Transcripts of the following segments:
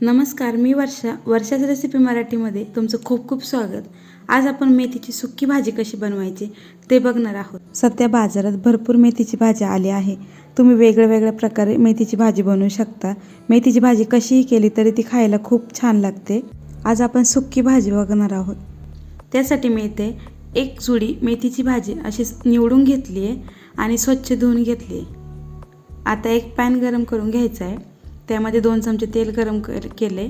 नमस्कार मी वर्षा वर्षाच रेसिपी मराठीमध्ये तुमचं खूप खूप स्वागत. आज आपण मेथीची सुक्की भाजी कशी बनवायची ते बघणार आहोत. सध्या बाजारात भरपूर मेथीची भाजी आली आहे. तुम्ही वेगळ्या वेगळ्या प्रकारे मेथीची भाजी बनवू शकता. मेथीची भाजी कशीही केली तरी ती खायला खूप छान लागते. आज आपण सुक्की भाजी बघणार आहोत. त्यासाठी मी इथे एक जुडी मेथीची भाजी अशी निवडून घेतली आहे आणि स्वच्छ धुवून घेतली आहे. आता एक पॅन गरम करून घ्यायचा आहे. त्यामध्ये दोन चमचे तेल गरम कर केले.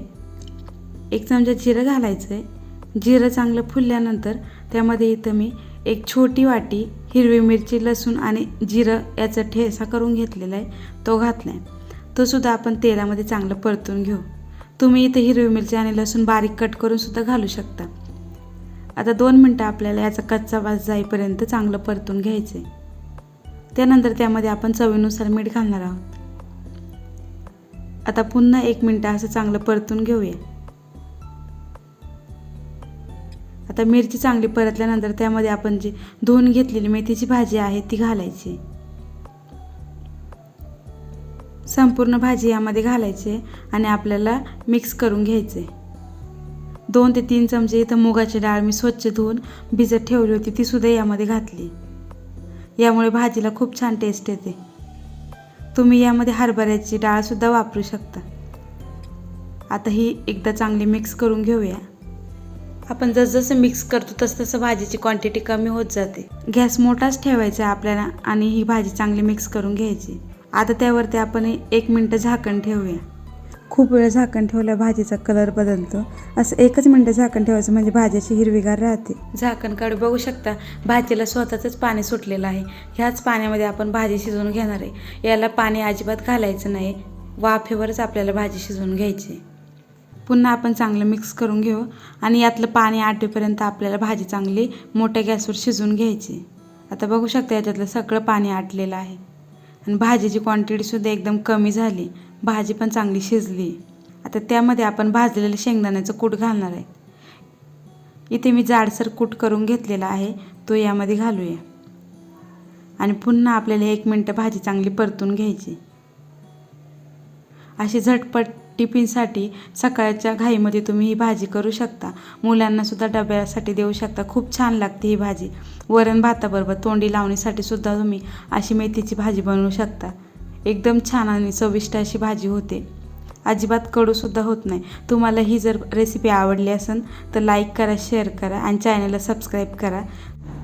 एक चमचा जिरं घालायचं आहे जिरं चांगलं फुलल्यानंतर त्यामध्ये इथं मी एक छोटी वाटी हिरवी मिरची लसूण आणि जिरं याचा ठेसा करून घेतलेला आहे. तो घातला आहे तो सुद्धा आपण तेलामध्ये चांगलं परतून घेऊ. तुम्ही इथे हिरवी मिरची आणि लसूण बारीक कट करूनसुद्धा घालू शकता. आता दोन मिनटं आपल्याला याचा कच्चा वास जाईपर्यंत चांगलं परतून घ्यायचं आहे त्यानंतर त्यामध्ये आपण चवीनुसार मीठ घालणार आहोत. आता पुन्हा एक मिनटं असं चांगलं परतून घेऊया. आता मिरची चांगली परतल्यानंतर त्यामध्ये आपण जी धुवून घेतलेली मेथीची भाजी आहे ती घालायची. संपूर्ण भाजी यामध्ये घालायची आणि आपल्याला मिक्स करून घ्यायचे. दोन ते तीन चमचे इथं मुगाची डाळ मी स्वच्छ धुवून भिजत ठेवली होती ती सुद्धा यामध्ये घातली. यामुळे भाजीला खूप छान टेस्ट येते. तुम्ही यामध्ये हरभऱ्याची डाळसुद्धा वापरू शकता. आता ही एकदा चांगली मिक्स करून घेऊया. आपण जसजसं मिक्स करतो तसं तसं भाजीची क्वांटिटी कमी होत जाते. गॅस मोठाच ठेवायचा आहे आपल्याला आणि ही भाजी चांगली मिक्स करून घ्यायची. आता त्यावरती आपण एक मिनटं झाकण ठेवूया. खूप वेळ झाकण ठेवल्या भाजीचा कलर बदलतो. असं एकच मिनटं झाकण ठेवायचं म्हणजे भाजीची हिरवीगार राहते. झाकण काढून बघू शकता भाजीला स्वतःच पाणी सुटलेलं आहे. ह्याच पाण्यामध्ये आपण भाजी शिजवून घेणार आहे. याला पाणी अजिबात घालायचं नाही. वाफेवरच आपल्याला भाजी शिजवून घ्यायची पुन्हा आपण चांगलं मिक्स करून घेऊ आणि यातलं पाणी आटेपर्यंत आपल्याला भाजी चांगली मोठ्या गॅसवर शिजवून घ्यायची आता बघू शकता याच्यातलं सगळं पाणी आटलेलं आहे. आणि भाजीची क्वांटिटीसुद्धा एकदम कमी झाली. भाजी पण चांगली शिजली. आता त्यामध्ये आपण भाजलेलं शेंगदाण्याचं कूट घालणार आहे. इथे मी जाडसर कूट करून घेतलेला आहे तो यामध्ये घालूया. आणि पुन्हा आपल्याला एक मिनटं भाजी चांगली परतून घ्यायची. अशी झटपट टिफिनसाठी सकाळच्या घाईमध्ये तुम्ही ही भाजी करू शकता. मुलांनासुद्धा डब्यासाठी देऊ शकता. खूप छान लागते ही भाजी. वरण भाताबरोबर तोंडी लावणीसाठी सुद्धा तुम्ही अशी मेथीची भाजी बनवू शकता. एकदम छान आणि चविष्ट अशी भाजी होते. अजिबात कडूसुद्धा होत नाही. तुम्हाला ही जर रेसिपी आवडली असेल तर लाईक करा शेअर करा आणि चॅनलला सबस्क्राईब करा.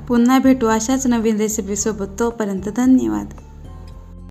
पुन्हा भेटू अशाच नवीन रेसिपीसोबत तोपर्यंत धन्यवाद.